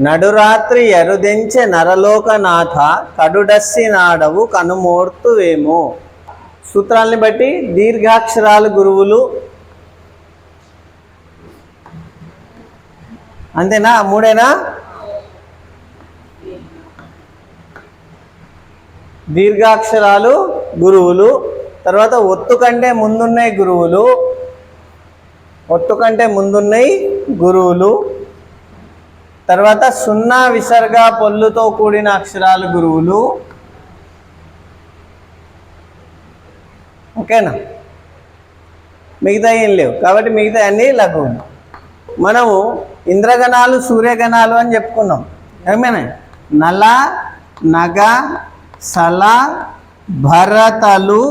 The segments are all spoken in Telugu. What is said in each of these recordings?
నడురాత్రి ఎరుదెంచె నరలోకనాథ కడుడస్సి నాడవు కనుమోర్తువేమో. సూత్రాల్ని బట్టి దీర్ఘాక్షరాలు గురువులు. అంతేనా? మూడేనా? దీర్ఘాక్షరాలు గురువులు. తర్వాత ఒత్తు కంటే ముందున్నాయి గురువులు. ఒత్తు కంటే ముందున్నాయి గురువులు. తర్వాత సున్నా విసర్గ పొల్లుతో కూడిన అక్షరాలు గురువులు. ఓకేనా? మిగతా ఏం లేవు. కాబట్టి మిగతా అన్నీ లఘువులు మనము ఇంద్రగణాలు సూర్యగణాలు అని చెప్పుకున్నాం. ఏమైనా? నల నగ సల భరతలు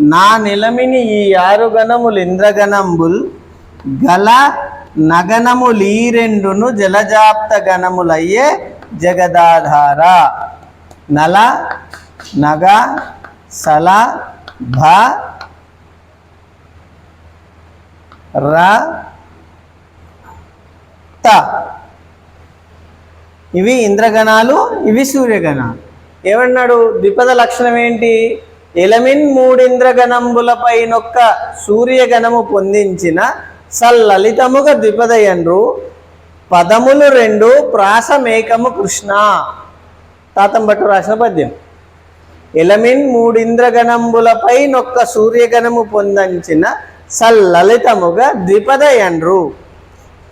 నా నిలమిని ఈ ఆరు గణములు ఇంద్రగణంబుల్ గల నగనము లీరెండును రెండును జలజాప్త గణములయ్యే జగదాధార. నల నగ సల భ ర త. ఇవి ఇంద్రగణాలు ఇవి సూర్యగణాలు. ఏమన్నాడు? ద్విపద లక్షణం ఏంటి? ఎలమిన్ మూడింద్రగణంబులపై నొక్క సూర్యగణము పొందించిన సల్లలితముగా ద్విపదయండ్రు పదములు రెండు ప్రాసమేకము కృష్ణ. తాతం భట్టు రాసిన పద్యం. ఎలమిన్ మూడింద్రగణంబులపై నొక్క సూర్యగణము పొందించిన సల్లలితముగా ద్విపదయండ్రు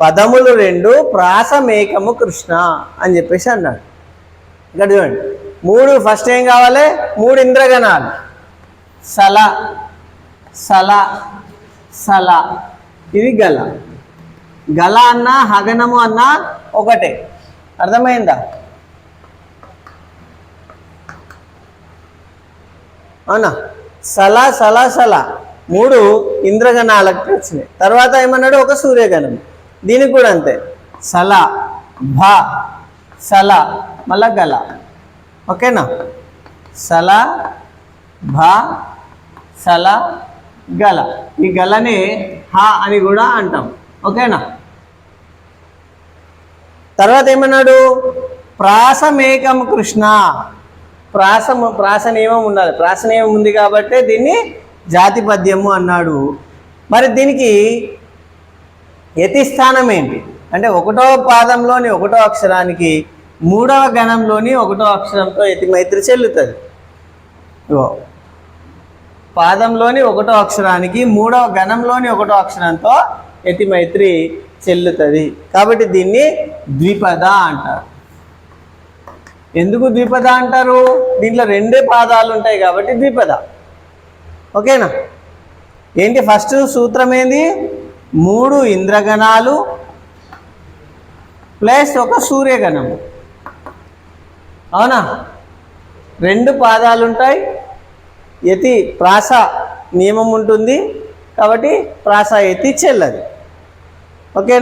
పదములు రెండు ప్రాసమేకము కృష్ణ అని చెప్పేసి అన్నాడు. ఇక్కడ చూడండి. మూడు ఫస్ట్ ఏం కావాలి? మూడు ఇంద్రగణాలు సల సల సల. ఇది గల. గల అన్న హగనము అన్న ఒకటే. అర్థమైందా? అవునా? సల సల సల. మూడు ఇంద్రగణాలకు వచ్చినాయి తర్వాత ఏమన్నాడు? ఒక సూర్యగణం. దీనికి కూడా అంతే. సల భ సల మళ్ళా గల. ఓకేనా? సల భ సల గల. ఈ గలని హ అని కూడా అంటాం. ఓకేనా? తర్వాత ఏమన్నాడు? ప్రాసమేకం కృష్ణ. ప్రాసము ప్రాసనియమం ఉండాలి. ప్రాసనియమం ఉంది కాబట్టి దీన్ని జాతి పద్యము అన్నాడు. మరి దీనికి యతిస్థానం ఏంటి? అంటే ఒకటో పాదంలోని ఒకటో అక్షరానికి మూడవ గణంలోని ఒకటో అక్షరంతో యతి మైత్రి చెల్లుతుంది. పాదంలోని ఒకటో అక్షరానికి మూడవ గణంలోని ఒకటో అక్షరంతో యతి మైత్రి చెల్లుతుంది. కాబట్టి దీన్ని ద్విపద అంటారు. ఎందుకు ద్విపద అంటారు? దీంట్లో రెండే పాదాలు ఉంటాయి కాబట్టి ద్విపద. ఓకేనా? ఏంటి ఫస్ట్ సూత్రం ఏంది? మూడు ఇంద్రగణాలు ప్లస్ ఒక సూర్యగణము. అవునా? రెండు పాదాలు ఉంటాయి యతి ప్రాస నియమం ఉంటుంది కాబట్టి ప్రాస యతి చెల్లది. ఓకే